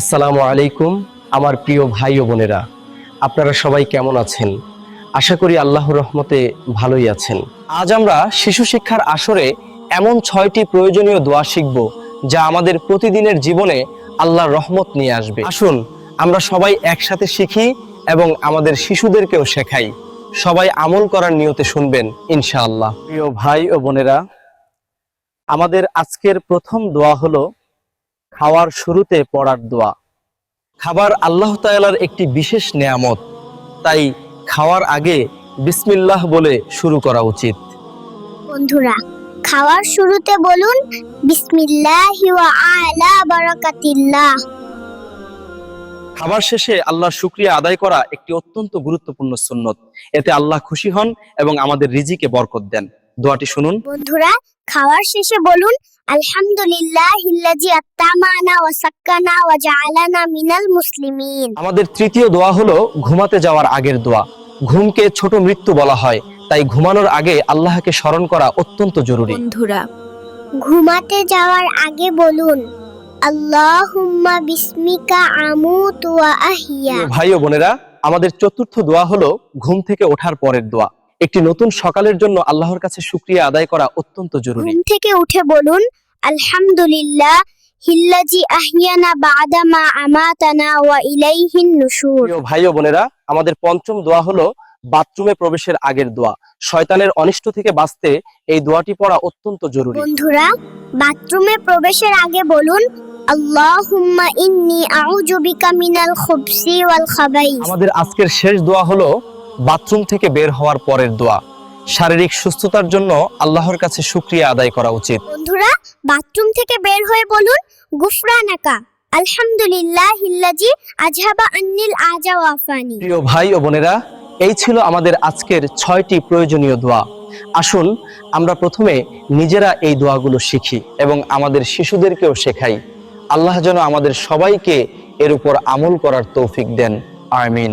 আসসালামু আলাইকুম, আমার প্রিয় ভাই ও বোনেরা। আপনারা সবাই কেমন আছেন? আশা করি আল্লাহ রহমতে ভালোই আছেন। আজ আমরা শিশু শিক্ষার আসরে এমন ছয়টি প্রয়োজনীয় দোয়া শিখব যা আমাদের প্রতিদিনের জীবনে আল্লাহর রহমত নিয়ে আসবে। আসুন, আমরা সবাই একসাথে শিখি এবং আমাদের শিশুদেরকেও শেখাই। সবাই আমল করার নিয়তে শুনবেন, ইনশাআল্লাহ। প্রিয় ভাই ও বোনেরা, আমাদের আজকের প্রথম দোয়া হলো খাওয়ার শুরুতে পড়ার দোয়া। খাবার আল্লাহ তাআলার একটি বিশেষ নেয়ামত। তাই খাওয়ার আগে বিসমিল্লাহ বলে শুরু করা উচিত। বন্ধুরা খাওয়ার শুরুতে বলুন বিসমিল্লাহি আলা বারাকাতিল্লাহ খাবার শেষে আল্লাহর শুক্রিয়া আদায় করা একটি অত্যন্ত গুরুত্বপূর্ণ সুন্নত। এতে আল্লাহ খুশি হন এবং আমাদের রিজিকে বরকত দেন। দোয়াটি শুনুন। বন্ধুরা খাওয়ার শেষে বলুন আলহামদুলিল্লাহ হিল্লাজি আত্তামানা ওয়া সাক্কানা ওয়া জাআলানা মিনাল মুসলিমিন আমাদের তৃতীয় দোয়া হলো ঘুমাতে যাওয়ার আগের দোয়া। ঘুমকে ছোট মৃত্যু বলা হয় তাই ঘুমানোর আগে আল্লাহকে স্মরণ করা অত্যন্ত জরুরি। বন্ধুরা ঘুমাতে যাওয়ার আগে বলুন আল্লাহুম্মা বিসমিকা আমুতু ওয়া আহিয়া ভাই ও বোনেরা আমাদের চতুর্থ দোয়া হলো ঘুম থেকে ওঠার পরের দোয়া। একটি নতুন সকালের জন্য আল্লাহর কাছে শুক্রিয়া আদায় করা অত্যন্ত জরুরি। ঘুম থেকে উঠে বলুন আলহামদুলিল্লাহ হিল্লাজি আহিয়ানা বাদা মা আমাতানা ওয়া ইলাইহিন নুশুর প্রিয় ভাই ও বোনেরা আমাদের পঞ্চম দোয়া হলো বাথরুমে প্রবেশের আগের দোয়া। শয়তানের অনিষ্ট থেকে বাঁচতে এই দোয়াটি পড়া অত্যন্ত জরুরি। বন্ধুরা বাথরুমে প্রবেশের আগে বলুন আল্লাহুম্মা ইন্নী আউযু বিকা মিনাল খুবসি ওয়াল খাবাইস। আমাদের আজকের শেষ দোয়া হলো বাথরুম থেকে বের হওয়ার পরের দোয়া। শারীরিক সুস্থতার জন্য আল্লাহর কাছে শুক্রিয়া আদায় করা উচিত। বন্ধুরা বাথরুম থেকে বের হয়ে বলুন গুফরানাকা আলহামদুলিল্লাহ হিল্লাজি আজহাবা আন্নিল আজা ওয়াফানি প্রিয় ভাই ও বোনেরা এই ছিল আমাদের আজকের ছয়টি প্রয়োজনীয় দোয়া। আসুন আমরা প্রথমে নিজেরা এই দোয়াগুলো শিখি এবং আমাদের শিশুদেরকেও শেখাই। আল্লাহ যেন আমাদের সবাইকে এর উপর আমল করার তৌফিক দেন। আমিন।